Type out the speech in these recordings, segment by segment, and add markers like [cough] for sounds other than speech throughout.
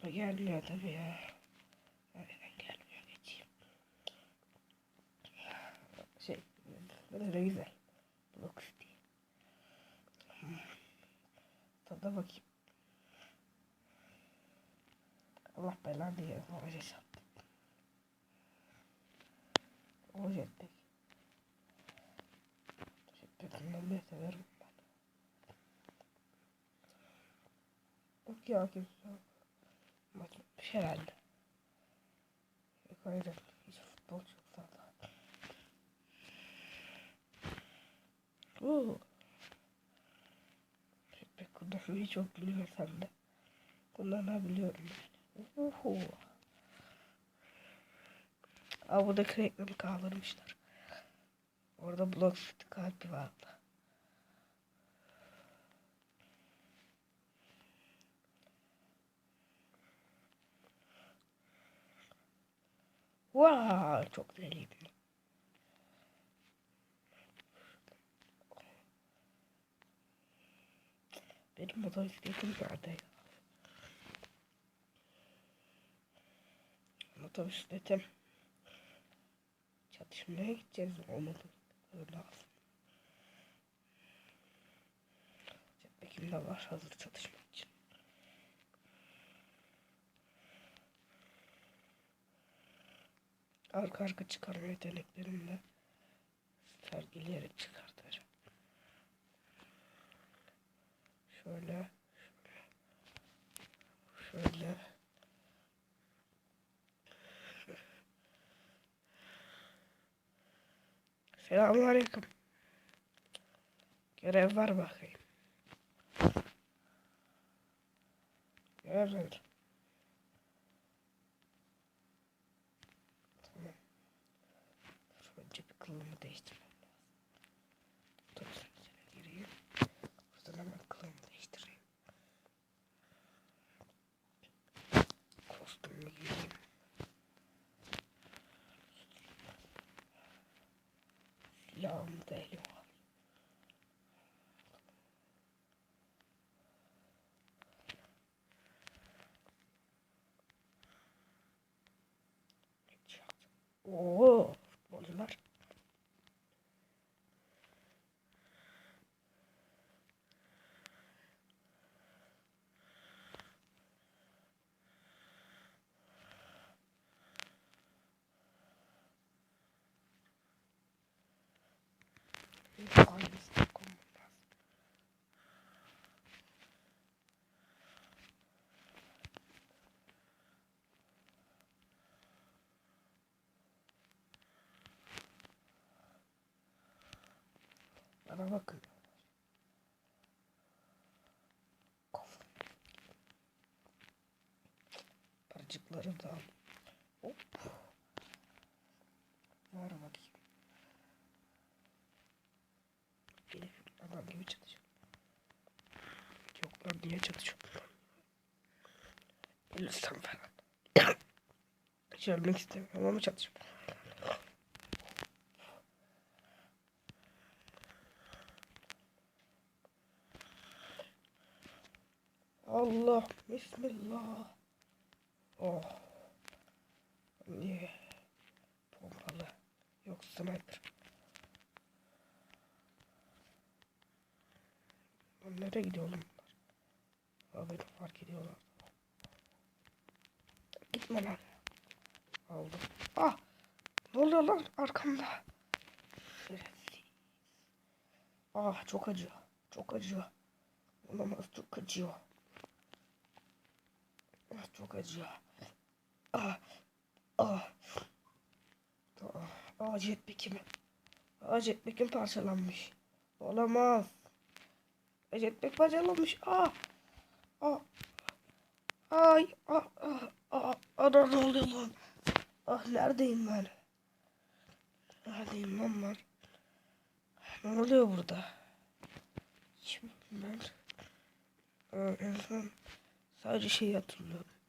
Araba gelmiyor tabii ya. Nereden gelmiyor geçeyim. Şey, böyle güzel. Block City. Hmm. Tada bakayım. Allah belanı diye oraya çarptım. O jetpack. Jetpack'ından bile severim ben. Yok ya yok. Maç bitmiş herhalde. Yok hayır. Hiç futbol yok zaten. Oo. Jetpack kullanmayı çok bilmiyorsam da kullanabiliyorum yani. Oho. Aa buradaki reklamı kaldırmışlar. Orada Block City kalbi vardı. Vay çok deliyim. Benim motosikletim nerede ya? Motosikletim. Çatışmaya gideceğiz olmadı. Öyle lazım. Jetpack'im de var hazır çatışma Arka arka çıkarma yeteneklerimle sergileyerek çıkartacağım. Şöyle, şöyle, şöyle. Selamünaleyküm. Görev var bakayım. Görev ver. Tamam. Şu önce bir kılımı değiştirmem lazım. Otobüsün içine gireyim. Buradan hemen kılımı değiştireyim. Kostümü giyeyim. Silahımı da elime alayım. Oo, futbolcular. Aynısı konulmaz. Bana bakın. Of. Parçıkları da al. Hop. Ver bakayım. Elif adam gibi çalışıyor. Yok lan niye çalışıyor? Lütfen falan. [coughs] Hiç ölmek istemiyorum ama çalışıyor. Allah Bismillah. Oh. Niye? Pompalı. Yok sniper. Lan nereye gidiyor oğlum bunlar? Aa beni fark ediyorlar. Gitme lan. Aldım. Ah! Ne oluyor lan arkamda? Şerefsiz. Ah çok acıyor. Çok acıyor. Olamaz çok acıyor. Ah çok acıyor. Ah! Ah! Ah! Ah jetpack'im. Ah jetpack'im parçalanmış. Olamaz. Jetpack parçalanmış. Ah! Ah! Ay! Ah! Ah! Ah! Ana ne oluyor lan? Ah neredeyim ben? Neredeyim lan ben? Ne oluyor burada? Şimdi ben Aa, en son sadece şeyi hatırlıyorum.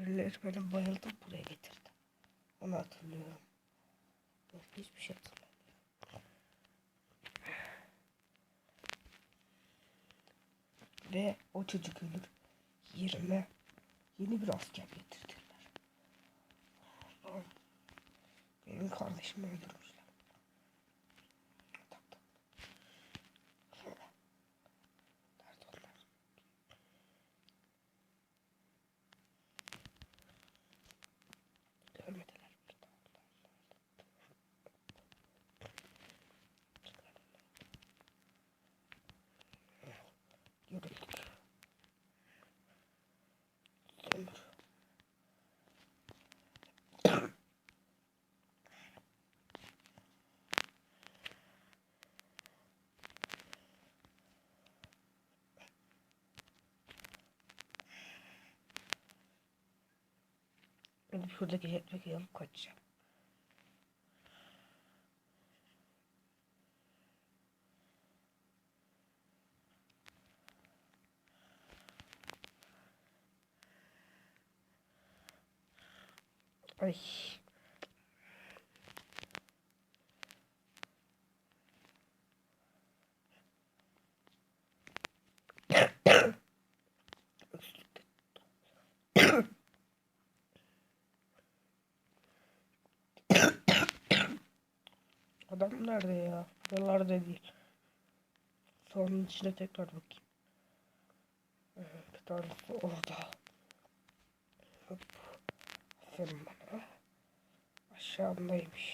Birileri beni bayıltıp buraya getirdi. Onu hatırlıyorum. Başka hiçbir şey hatırlamıyorum. Ve o çocuk ölür. Yerine Yeni bir asker getirdiler. Benim kardeşimi öldürmüşler. Tak tak. Nerede onlar? Görmediler. Yürüdük. Sömür. Ben şuradaki jetpack'i alıp kaçacağım. Ay. Adam nerede ya? Buralarda değil. Sonun içine tekrar bakayım. Evet, bir tanesi orada. Hop. Aferin bana. Aşağımdaymış.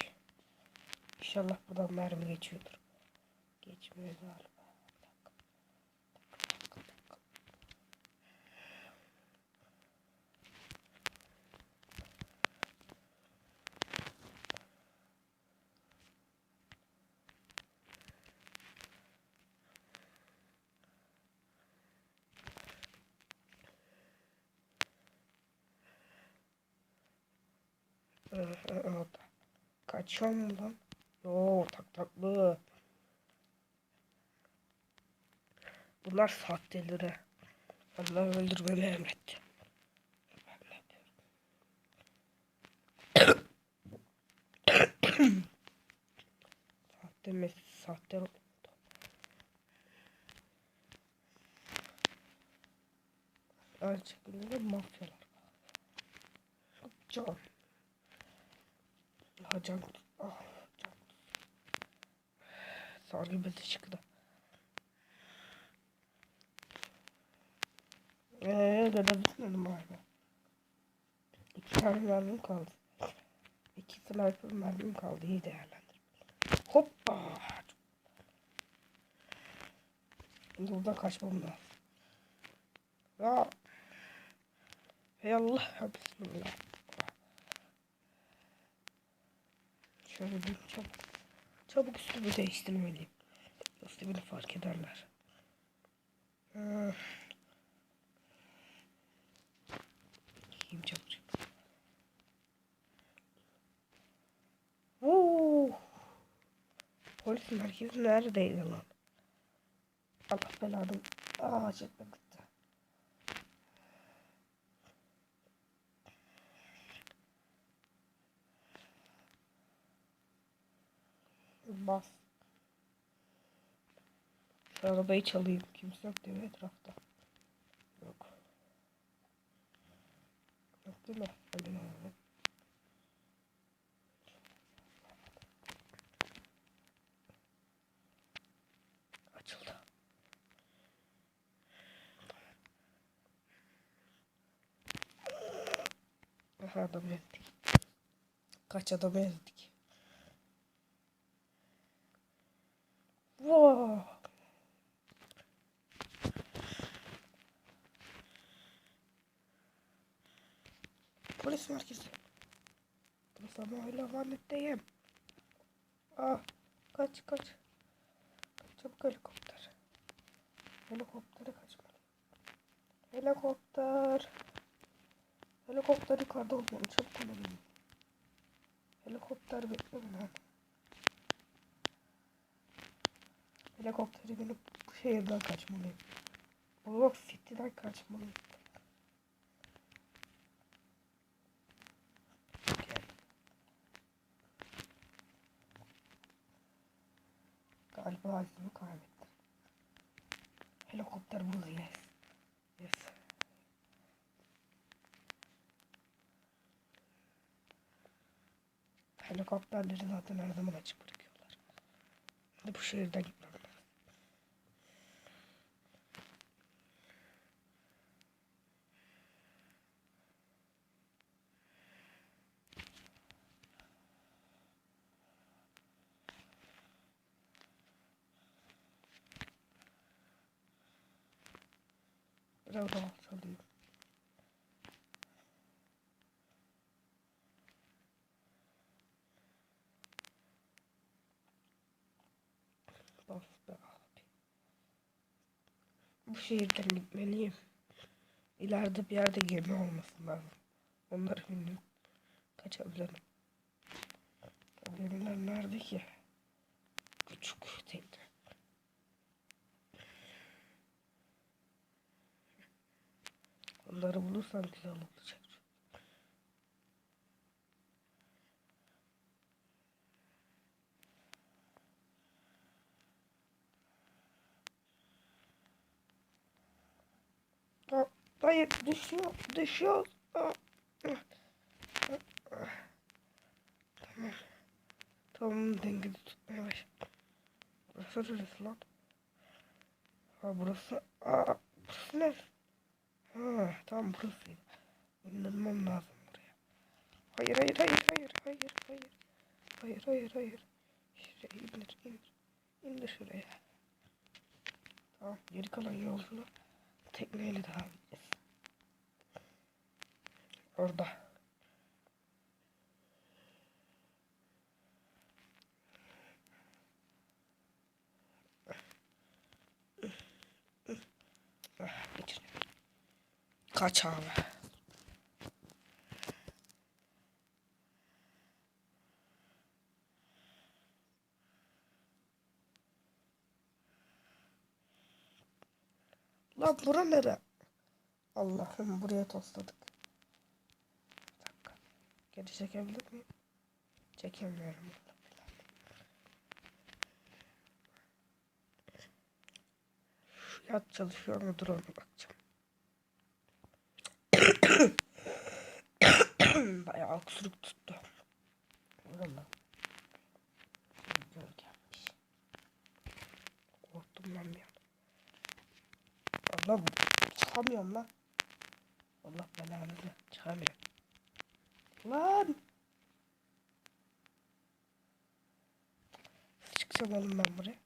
İnşallah buradan mermi geçiyordur. Geçmiyor galiba. Bir dakika. Bir dakika, bir dakika. Hı, hı, Orada. Kaçıyor mu lan? Yo tak taklı. Bunlar sahteleri. Allah öldürmemi emretti. [coughs] Sahte mi? Sahte oldu. Şekilde de mafyalar. Can. Can. Ah, can. Sargı bezi çıktı. Eee görev bitmedi mi abi? İki tane mermim kaldı. İki sniper mermim kaldı. İyi değerlendir. Hoppa. Buradan kaçmam lazım. Ya. Hey Allah. Bismillah. Şöyle bir çabuk. Çabuk üstümü değiştirmeliyim. Yoksa beni fark ederler. Hmm. Giyeyim çabucak. Polis merkezi neredeydi lan? Allah belanı. Aa çekme Bas. Şu arabayı çalayım. Kimse yok değil mi etrafta? Yok. Yok değil mi? Hadi. Açıldı. Aha adamı ezdik. Kaç adamı ezdik. Wow. Polis ama öyle lanetteyim. Ah, kaç kaç. Kaç çabuk helikopter. Helikoptere kaçmalıyım. Helikopter. Helikopter yukarıda olmalı. Çabuk olalım. Helikopter bekle lan. Helikopteri bu şehirden kaçmalıyım. Bullock City'den kaçmalıyım. galiba hazinemi kaybettim. Helikopter burada yes. Yes. Helikopterleri zaten her zaman açık bırakıyorlar. Hadi bu şehirden gitmem daha çalayım. Of be abi. Bu şehirden gitmeliyim. İleride bir yerde gemi olması lazım. Onları bindim. Kaçabilirim. Gemiler nerede ki? Küçük tekne. Onları bulursam güzel olacak. Hayır düşüyor düşüyor. Tamam. Tamam dengede tutmaya baş. Burası neresi lan? Ha burası. Aa burası ne? Ha tamam burası. İndirmem lazım buraya. Hayır hayır hayır hayır hayır hayır. Hayır hayır hayır. Şuraya indir indir. İndir şuraya. Tamam geri kalan yolculuğu tekneyle devam edeceğiz. Orada. Ah, geçin. Kaç abi. Lan bura nere? Allah'ım buraya tosladık. Bir dakika. Geri çekebilir miyim? Çekemiyorum. Şu yat çalışıyor mudur ona bakacağım. [clears throat] Bayağı öksürük tuttu. Valla. Gölgemiş. Korktum lan bir an. Allah çıkamıyorum lan. Allah belanızı çıkamıyorum. Lan. Çıkacağım oğlum ben buraya.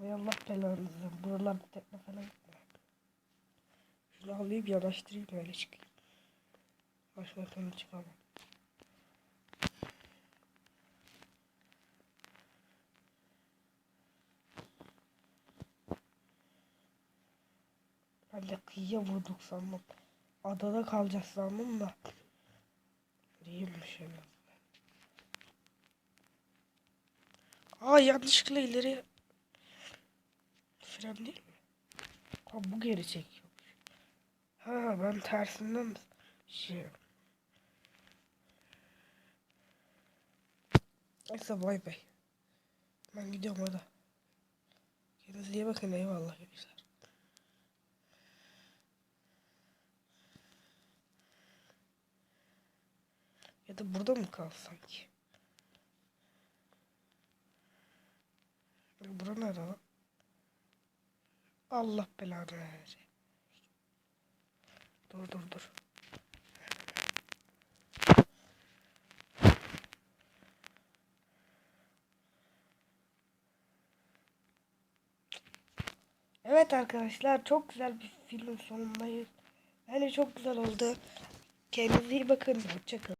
Ay Allah belanızı. Buralarda tekne falan mu? Şunu alayım yanaştırayım öyle çıkayım. Başka türlü çıkamam. Ben de kıyıya vurduk sandım. Adada kalacağız sandım da. Değilmiş en azından. Aa yanlışlıkla ileri. Fren değil mi? Ha bu geri çekiyor. Ha ben tersinden şey. Neyse bay bay. Ben gidiyorum hadi. Kendinize iyi bakın eyvallah gençler. Ya da burada mı kalsam ki? Bura nerede lan? Allah belanı verecek. Dur dur dur. Evet arkadaşlar çok güzel bir filmin sonundayız. Yani çok güzel oldu. Kendinize iyi bakın. Hoşçakalın.